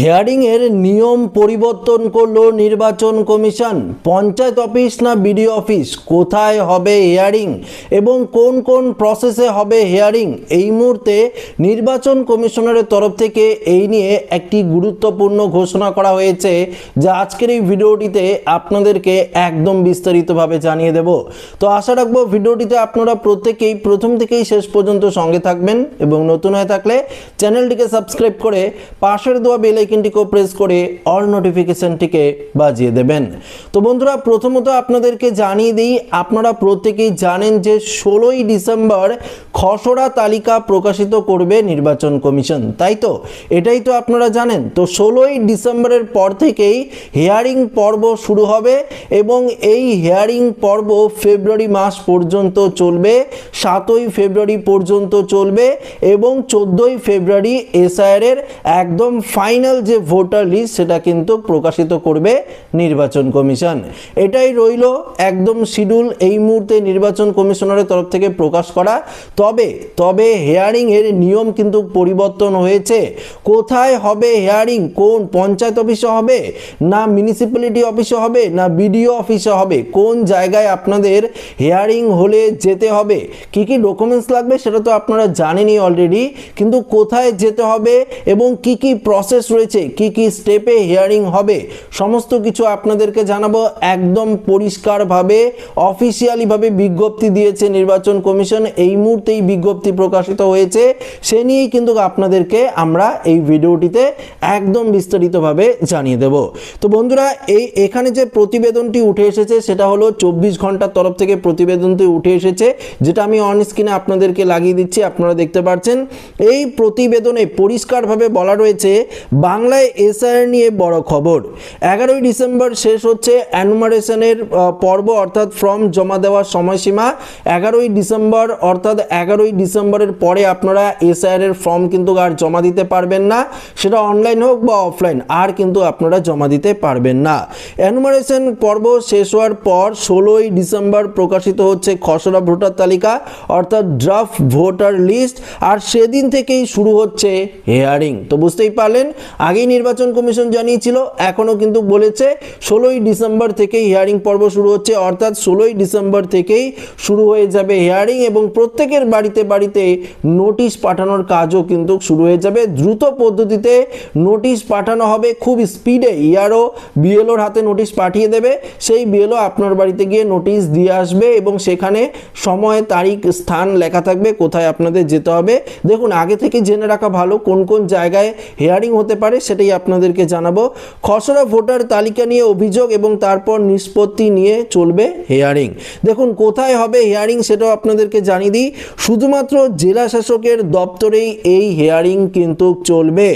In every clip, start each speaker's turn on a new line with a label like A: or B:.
A: হেয়ারিংয়ের নিয়ম পরিবর্তন করল নির্বাচন কমিশন। পঞ্চায়েত অফিস না বিডিও অফিস? কোথায় হবে হেয়ারিং? এবং কোন কোন প্রসেসে হবে হেয়ারিং? এই মুহূর্তে নির্বাচন কমিশনারের তরফ থেকে এই নিয়ে একটি গুরুত্বপূর্ণ ঘোষণা করা হয়েছে, যা আজকের এই ভিডিওটিতে আপনাদেরকে একদম বিস্তারিতভাবে জানিয়ে দেব। তো আশা রাখব ভিডিওটিতে আপনারা প্রত্যেকেই প্রথম থেকেই শেষ পর্যন্ত সঙ্গে থাকবেন এবং নতুন হয়ে থাকলে চ্যানেলটিকে সাবস্ক্রাইব করে পাশের দেওয়া বেল আইকনটিকেও প্রেস করে অল নোটিফিকেশনটিকে বাজিয়ে দেবেন। তো বন্ধুরা, প্রথমত আপনাদেরকে জানিয়ে দিই, আপনারা প্রত্যেকেই জানেন যে ষোলোই ডিসেম্বর খসড়া তালিকা প্রকাশিত করবে নির্বাচন কমিশন, তাই তো? এটাই তো আপনারা জানেন। তো ষোলোই ডিসেম্বরের পর থেকেই হিয়ারিং পর্ব শুরু হবে এবং এই হিয়ারিং পর্ব ফেব্রুয়ারি মাস পর্যন্ত চলবে, সাতই ফেব্রুয়ারি পর্যন্ত চলবে এবং চোদ্দোই ফেব্রুয়ারি এসআইআর এর একদম ফাইনাল যে ভোটার লিস্ট সেটা কিন্তু প্রকাশিত করবে নির্বাচন কমিশন। এটাই রইল একদম শিডিউল এই মুহূর্তে নির্বাচন কমিশনারের তরফ থেকে প্রকাশ করা। তবে তবে হেয়ারিং এর নিয়ম কিন্তু পরিবর্তন হয়েছে। কোথায় হবে হেয়ারিং কোন পঞ্চায়েত অফিসে হবে? না মিউনিসিপ্যালিটি অফিসে হবে? না বিডিও অফিসে হবে? কোন জায়গায় আপনাদের হেয়ারিং হলে যেতে হবে? কি কি ডকুমেন্টস লাগবে সেটা তো আপনারা জানেনই অলরেডি কিন্তু কোথায় যেতে হবে এবং কি কি প্রসেস রয়েছে কি কি স্টেপে হিয়ারিং হবে, সমস্ত কিছু আপনাদেরকে জানাব একদম পরিষ্কারভাবে অফিসিয়ালিভাবে বিজ্ঞপ্তি দিয়েছে নির্বাচন কমিশন, এই মুহূর্তেই বিজ্ঞপ্তি প্রকাশিত হয়েছে, সে নিয়েই কিন্তু আপনাদেরকে আমরা এই ভিডিওটিতে একদম বিস্তারিতভাবে জানিয়ে দেব। তো বন্ধুরা, এই এখানে যে প্রতিবেদনটি উঠে এসেছে, সেটা হলো চব্বিশ ঘণ্টার তরফ থেকে প্রতিবেদনটি উঠে এসেছে, যেটা আমি অন স্ক্রিনে আপনাদেরকে লাগিয়ে দিচ্ছি, আপনারা দেখতে পাচ্ছেন এই প্রতিবেদনে পরিষ্কারভাবে বলা রয়েছে বাংলায় এসআইআর নিয়ে বড় খবর। এগারোই ডিসেম্বর শেষ হচ্ছে অ্যানুমারেশনের পর্ব অর্থাৎ ফর্ম জমা দেওয়ার সময়সীমা। এগারোই ডিসেম্বর অর্থাৎ এগারোই ডিসেম্বরের পরে আপনারা এসআইআর এর ফর্ম কিন্তু আর জমা দিতে পারবেন না। সেটা অনলাইন হোক বা অফলাইন, আর কিন্তু আপনারা জমা দিতে পারবেন না। অ্যানুমারেশন পর্ব শেষ হওয়ার পর ষোলোই ডিসেম্বর প্রকাশিত হচ্ছে খসড়া ভোটার তালিকা, অর্থাৎ ড্রাফট ভোটার লিস্ট আর সেদিন থেকেই শুরু হচ্ছে হেয়ারিং তো বুঝতেই পারলেন? আগেই নির্বাচন কমিশন জানিয়েছিল, এখনও কিন্তু বলেছে ষোলোই ডিসেম্বর থেকে হিয়ারিং পর্ব শুরু হচ্ছে, অর্থাৎ ষোলোই ডিসেম্বর থেকেই শুরু হয়ে যাবে হিয়ারিং এবং প্রত্যেকের বাড়িতে বাড়িতে নোটিশ পাঠানোর কাজও কিন্তু শুরু হয়ে যাবে। দ্রুত পদ্ধতিতে নোটিশ পাঠানো হবে, খুব স্পিডে ইয়ারও বিএলওর হাতে নোটিশ পাঠিয়ে দেবে, সেই বিএলও আপনার বাড়িতে গিয়ে নোটিশ দিয়ে আসবে এবং সেখানে সময়, তারিখ, স্থান লেখা থাকবে, কোথায় আপনাদের যেতে হবে। দেখুন, আগে থেকে জেনে রাখা ভালো কোন কোন জায়গায় হেয়ারিং হতে পারে। সেটাই আপনাদেরকে জানাব। খসড়া ভোটার তালিকা নিয়ে অভিযোগ এবং তারপর নিষ্পত্তি নিয়ে চলবে হেয়ারিং দেখুন, কোথায় হবে হেয়ারিং সেটাও আপনাদেরকে জানিয়ে দিই। শুধুমাত্র জেলা শাসকের দপ্তরেই এই হেয়ারিং কিন্তু চলবে।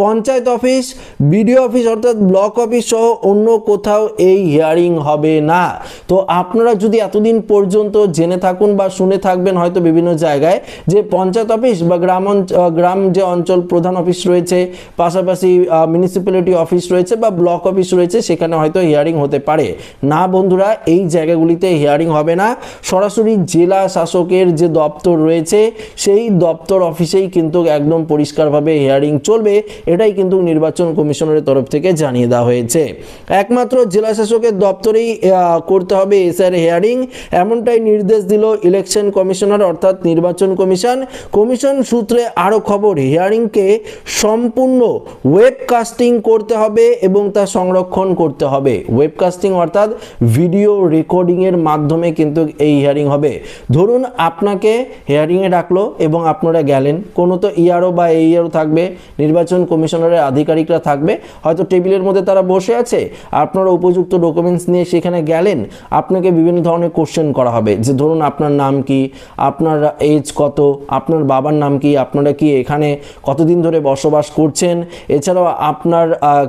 A: পঞ্চায়েত অফিস, বিডিও অফিস অর্থাৎ ব্লক অফিস সহ অন্য কোথাও এই হিয়ারিং হবে না। তো আপনারা যদি এতদিন পর্যন্ত জেনে থাকুন বা শুনে থাকবেন হয়তো বিভিন্ন জায়গায় যে পঞ্চায়েত অফিস বা গ্রাম গ্রাম যে অঞ্চল প্রধান অফিস রয়েছে, পাশাপাশি মিউনিসিপ্যালিটি অফিস রয়েছে বা ব্লক অফিস রয়েছে, সেখানে হয়তো হিয়ারিং হতে পারে। না বন্ধুরা, এই জায়গাগুলিতে হিয়ারিং হবে না। সরাসরি জেলা শাসকের যে দপ্তর রয়েছে, সেই দপ্তর অফিসেই কিন্তু একদম পরিষ্কারভাবে হিয়ারিং চলবে। এটাই কিন্তু নির্বাচন কমিশনের তরফ থেকে জানিয়ে দেওয়া হয়েছে। একমাত্র জেলা শাসকের দপ্তরেই করতে হবে এসআর হিয়ারিং এমনটাই নির্দেশ দিল ইলেকশন কমিশনার, অর্থাৎ নির্বাচন কমিশন। কমিশন সূত্রে আরও খবর হিয়ারিংকে সম্পূর্ণ ওয়েবকাস্টিং করতে হবে এবং তা সংরক্ষণ করতে হবে। ওয়েবকাস্টিং অর্থাৎ ভিডিও রেকর্ডিংয়ের মাধ্যমে কিন্তু এই হিয়ারিং হবে। ধরুন আপনাকে হিয়ারিংয়ে ডাকলো এবং আপনারা গেলেন। কোনো তো ইয়ারও বা এইয়ারও থাকবে। নির্বাচন কমিশনারের আধিকারিকরা থাকবে। হয়তো টেবিলের মধ্যে তারা বসে আছে। আপনারা উপযুক্ত ডকুমেন্টস নিয়ে সেখানে গেলেন। আপনাকে বিভিন্ন ধরনের কোশ্চেন করা হবে। যে ধরুন আপনার নাম কি? আপনার এজ কত? আপনার বাবার নাম কি? আপনারা কি এখানে কতদিন ধরে বসবাস করছেন? এছাড়াও আপনার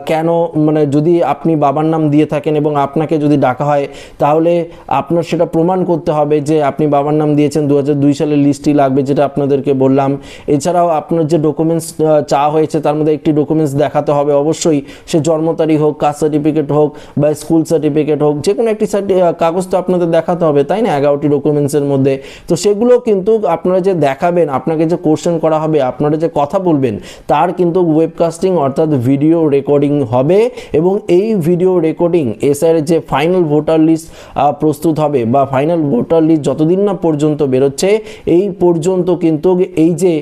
A: কেন মানে যদি আপনি বাবার নাম দিয়ে থাকেন এবং আপনাকে যদি ডাকা হয়, তাহলে আপনার সেটা প্রমাণ করতে হবে যে আপনি বাবার নাম দিয়েছেন দু হাজার দুই সালের লিস্টই লাগবে যেটা আপনাদেরকে বললাম। এছাড়াও আপনার যে ডকুমেন্টস চাওয়া হয়েছে, তার মধ্যে একটি ডকুমেন্টস দেখাতে হবে অবশ্যই। সে জন্ম তারিখ হোক, কাস্ট সার্টিফিকেট হোক বা স্কুল সার্টিফিকেট হোক, যে কোনো একটি কাগজ তো আপনাদের দেখাতে হবে, তাই না? এগারোটি ডকুমেন্টসের মধ্যে। তো সেগুলো কিন্তু আপনারা যে দেখাবেন, আপনাকে যে কোশ্চেন করা হবে, আপনারা যে কথা বলবেন, তার কিন্তু ওয়েবকাস্টিং অর্থাৎ ভিডিও রেকর্ডিং হবে এবং এই ভিডিও রেকর্ডিং এসআইয়ের যে ফাইনাল ভোটার লিস্ট প্রস্তুত হবে বা ফাইনাল ভোটার লিস্ট যতদিন না পর্যন্ত বেরোচ্ছে, এই পর্যন্ত কিন্তু এই যে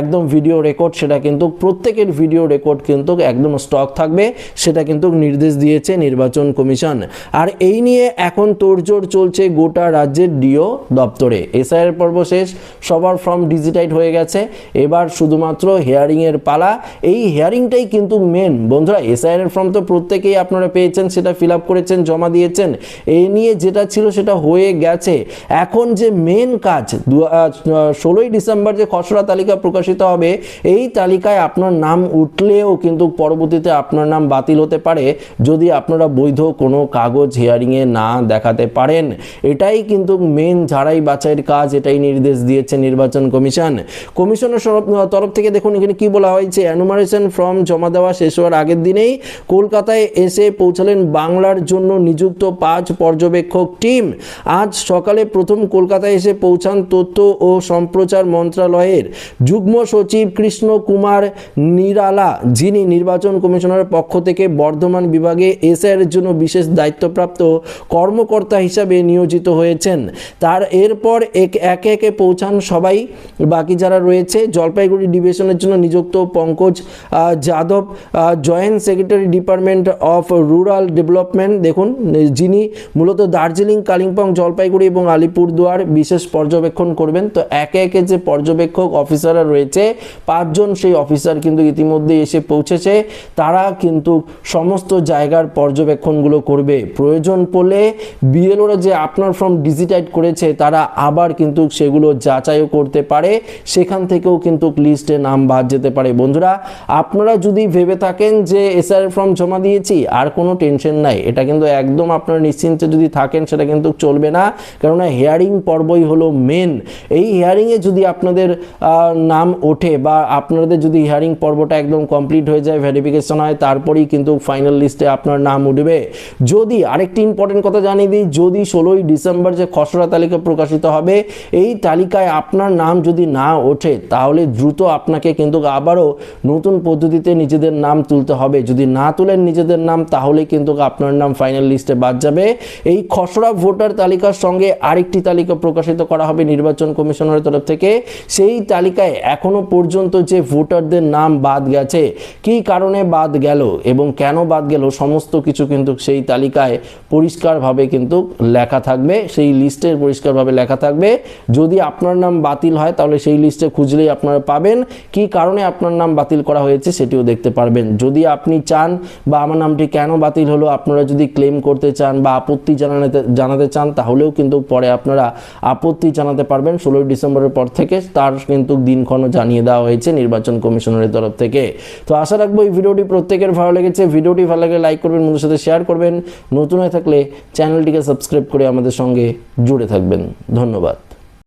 A: একদম ভিডিও রেকর্ড সেটা কিন্তু প্রত্যেকের ভিডিও রেকর্ড কিন্তু একদম স্টক থাকবে, সেটা কিন্তু নির্দেশ দিয়েছে নির্বাচন কমিশন। আর এই নিয়ে এখন তোড়জোড় চলছে গোটা রাজ্যের ডিও দপ্তরে। এসআইয়ের পর্ব শেষ, সবার ফর্ম ডিজিটাইড হয়ে গেছে, এবার শুধুমাত্র হেয়ারিংয়ের পালা। এই হেয়ারিংটাই কিন্তু মেন বন্ধুরা এসআইয়ের ফর্ম তো প্রত্যেকেই আপনারা পেয়েছেন, সেটা ফিল করেছেন, জমা দিয়েছেন। এই নিয়ে যেটা ছিল সেটা হয়ে গেছে। এখন যে মেন কাজ ষোলোই ডিসেম্বর যে খসড়া তালিকা প্রকাশিত হবে, এই তালিকায় আপনার নাম উঠলেও কিন্তু পরবর্তীতে আপনার নাম বাতিল হতে পারে, যদি আপনারা বৈধ কোনো কাগজ হিয়ারিংয়ে না দেখাতে পারেন। এটাই কিন্তু মেন ঝাড়াই বাছাইয়ের কাজ, এটাই নির্দেশ দিয়েছে নির্বাচন কমিশন। কমিশনের তরফ থেকে দেখুন, এখানে কি বলা হয়েছে অ্যানুমারেশন ফর্ম জমা দেওয়া শেষ হওয়ার আগের দিনেই কলকাতায় এসে পৌঁছালেন বাংলার জন্য নিযুক্ত পাঁচ পর্যবেক্ষক টিম। আজ সকালে প্রথম কলকাতায় এসে পৌঁছান তথ্য ও সম্প্রচার মন্ত্রণালয়ের যুগ্ম সচিব কৃষ্ণ কুমার নিরালা যিনি নির্বাচন কমিশনের পক্ষ থেকে বর্ধমান বিভাগে এসআইয়ের জন্য বিশেষ দায়িত্বপ্রাপ্ত কর্মকর্তা হিসাবে নিয়োজিত হয়েছেন। তার এরপর এক একে একে পৌঁছান সবাই। বাকি যারা রয়েছে জলপাইগুড়ি ডিভিশনের জন্য নিযুক্ত Pankaj ah, Yadav joint secretary department of rural development, দেখুন, যিনি মূলত দার্জিলিং, কালিম্পং, জলপাইগুড়ি এবং আলিপুরদুয়ার বিশেষ পর্যবেক্ষণ করবেন। তো একে একে যে পর্যবেক্ষক অফিসাররা রয়েছে, পাঁচজন সেই অফিসার কিন্তু ইতিমধ্যে এসে পৌঁছেছে। তারা কিন্তু সমস্ত জায়গার পর্যবেক্ষণগুলো করবে। প্রয়োজন পড়লে বিএলওরা যে আপনার ফর্ম ডিজিটাইড করেছে, তারা আবার কিন্তু সেগুলো যাচাইও করতে পারে। সেখান থেকেও কিন্তু লিস্টে নাম বাদ যেতে পারে। বন্ধুরা, আপনারা যদি ভেবে থাকেন যে এসআর ফর্ম জমা দিয়েছি, আর কোনো টেনশন নাই। এটা কিন্তু একদম আপনারা নিশ্চিন্তে যদি থাকেন, সেটা কিন্তু চলবে না। কেননা হেয়ারিং পর্বই হলো মেন এই হিয়ারিংয়ে যদি আপনাদের নাম ওঠে বা আপনাদের যদি হিয়ারিং পর্বটা একদম কমপ্লিট হয়ে যায় ভেরিফিকেশন হয়, তারপরেই কিন্তু ফাইনাল লিস্টে আপনার নাম উঠবে। যদি আরেকটি ইম্পর্টেন্ট কথা জানিয়ে দিই, যদি ষোলোই ডিসেম্বর যে খসড়া তালিকা প্রকাশিত হবে, এই তালিকায় আপনার নাম যদি না ওঠে, তাহলে দ্রুত আপনাকে কিন্তু আবারও নতুন পদ্ধতিতে নিজেদের নাম তুলতে হবে। যদি না তুলেন নিজেদের নাম তাহলে কিন্তু আপনার নাম ফাইনাল লিস্টে বাদ যাবে। এই খসড়া ভোটার তালিকার সঙ্গে আরেকটি তালিকা প্রকাশিত করা হবে নির্বাচন কমিশনের তরফ থেকে। সেই তালিকায় এখনও পর্যন্ত যে ভোটারদের নাম বাদ গেছে, কী কারণে বাদ গেল এবং কেন বাদ গেল, সমস্ত কিছু কিন্তু সেই তালিকায় পরিষ্কারভাবে কিন্তু লেখা থাকবে। সেই লিস্টে পরিষ্কারভাবে লেখা থাকবে। যদি আপনার নাম বাতিল হয়, তাহলে সেই লিস্টে খুঁজলেই আপনারা পাবেন। কী কারণে আপনার নাম বাতিল করা হয়েছে, সেটিও দেখতে পারবেন। যদি আপনি চান বা আমার নামটি কেন বাতিল হলো, আপনারা যদি ক্লেম করতে চান বা আপত্তি জানাতে জানাতে চান, তাহলেও কিন্তু পরে আপনারা আপত্তি জানাতে পারবেন। ষোলোই ডিসেম্বরের পর থেকে তার কিন্তু দিনক্ষণও জানিয়ে দেওয়া হয়েছে নির্বাচন কমিশনের তরফ থেকে। তো আশা রাখব এই ভিডিওটি প্রত্যেকের ভালো লেগেছে। ভিডিওটি ভালো লাগলে লাইক করবেন, বন্ধুদের সাথে শেয়ার করবেন। নতুন হয়ে থাকলে চ্যানেলটিকে সাবস্ক্রাইব করে আমাদের সঙ্গে জুড়ে থাকবেন। ধন্যবাদ।